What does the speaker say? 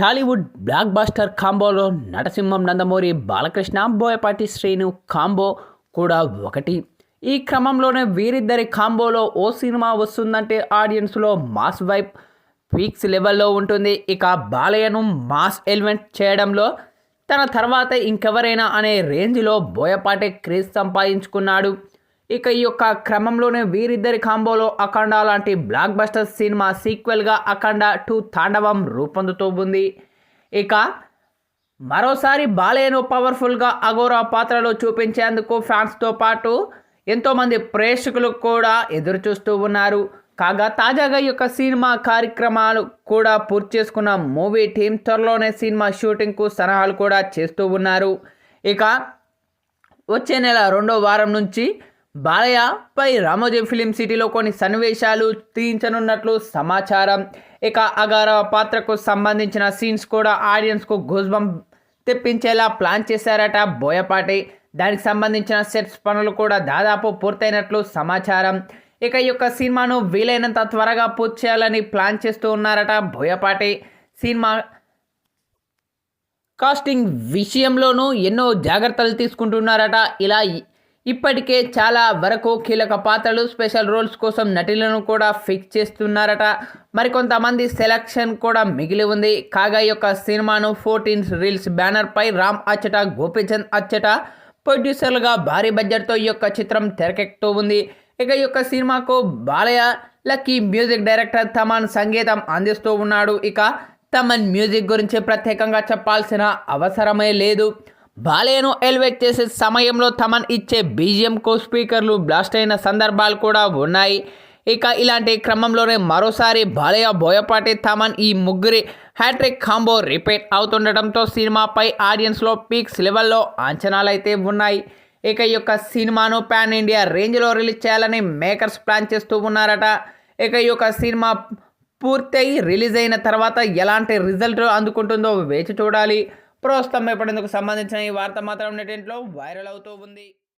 Tollywood black buster కాంబోలో నటసింహం Nandamuri Balakrishna Boyapati Srinu combo కూడా ఒకటి. ఈ క్రమంలోనే వీరిద్దరి కాంబోలో ఓ సినిమా వస్తుందంటే ఆడియన్స్లో మాస్ వైప్ పీక్స్ లెవెల్లో ఉంటుంది. ఇక బాలయ్యను మాస్ ఎలిమెంట్ చేయడంలో తన తర్వాత ఇంకెవరైనా అనే రేంజ్లో బోయపాటి క్రేజ్ సంపాదించుకున్నాడు. ఇక ఈ యొక్క క్రమంలోనే వీరిద్దరి కాంబోలో అఖండ లాంటి బ్లాక్ బస్టర్ సినిమా సీక్వెల్గా అఖండ టూ తాండవం రూపొందుతూ ఉంది. ఇక మరోసారి బాలయ్యను పవర్ఫుల్గా అఘోరా పాత్రలో చూపించేందుకు ఫ్యాన్స్తో పాటు ఎంతోమంది ప్రేక్షకులు కూడా ఎదురు చూస్తూ ఉన్నారు. కాగా తాజాగా ఈ యొక్క సినిమా కార్యక్రమాలు కూడా పూర్తి చేసుకున్న మూవీ టీం త్వరలోనే సినిమా షూటింగ్కు సలహాలు కూడా చేస్తూ ఉన్నారు. ఇక వచ్చే నెల రెండో వారం నుంచి బాలయ్యపై రామోజీ ఫిలిం సిటీలో కొన్ని సన్నివేశాలు తీయించనున్నట్లు సమాచారం. ఇక అగార పాత్రకు సంబంధించిన సీన్స్ కూడా ఆడియన్స్కు గుజ్బం తెప్పించేలా ప్లాన్ చేశారట బోయపాటి. దానికి సంబంధించిన సెట్స్ పనులు కూడా దాదాపు పూర్తయినట్లు సమాచారం. ఇక ఈ యొక్క సినిమాను వీలైనంత త్వరగా పూర్తి చేయాలని ప్లాన్ చేస్తూ ఉన్నారట బోయపాటి. సినిమా కాస్టింగ్ విషయంలోనూ ఎన్నో జాగ్రత్తలు తీసుకుంటున్నారట. ఇలా ఇప్పటికే చాలా వరకు కీలక పాత్రలు స్పెషల్ రోల్స్ కోసం నటులను కూడా ఫిక్స్ చేస్తున్నారట. మరికొంతమంది సెలక్షన్ కూడా మిగిలి ఉంది. కాగా ఈ యొక్క సినిమాను ఫోర్టీన్ రీల్స్ బ్యానర్పై రామ్ అచ్చట గోపీచంద్ అచ్చట ప్రొడ్యూసర్లుగా భారీ బడ్జెట్తో ఈ యొక్క చిత్రం తెరకెక్కుతూ ఉంది. ఇక ఈ యొక్క సినిమాకు Balayya lucky music director Thaman సంగీతం అందిస్తూ ఉన్నాడు. ఇక తమన్ మ్యూజిక్ గురించి ప్రత్యేకంగా చెప్పాల్సిన అవసరమే లేదు. బాలయ్యను ఎలివేట్ చేసే సమయంలో తమన్ ఇచ్చే బీజిఎంకు స్పీకర్లు బ్లాస్ట్ అయిన సందర్భాలు కూడా ఉన్నాయి. ఇక ఇలాంటి క్రమంలోనే మరోసారి బాలయ్య బోయపాటి తమన్ ఈ ముగ్గురి హ్యాట్రిక్ కాంబో రిపీట్ అవుతుండటంతో సినిమాపై ఆడియన్స్లో పీక్స్ లెవెల్లో అంచనాలైతే ఉన్నాయి. ఇక ఈ యొక్క సినిమాను పాన్ ఇండియా రేంజ్లో రిలీజ్ చేయాలని మేకర్స్ ప్లాన్ చేస్తూ ఉన్నారట. ఇక ఈ యొక్క సినిమా పూర్తయి రిలీజ్ అయిన తర్వాత ఎలాంటి రిజల్ట్ అందుకుంటుందో వేచి చూడాలి. ప్రస్తుతం ఇప్పటిందుకు సంబంధించిన ఈ వార్త మాత్రం నెటింట్లో వైరల్ అవుతూ ఉంది.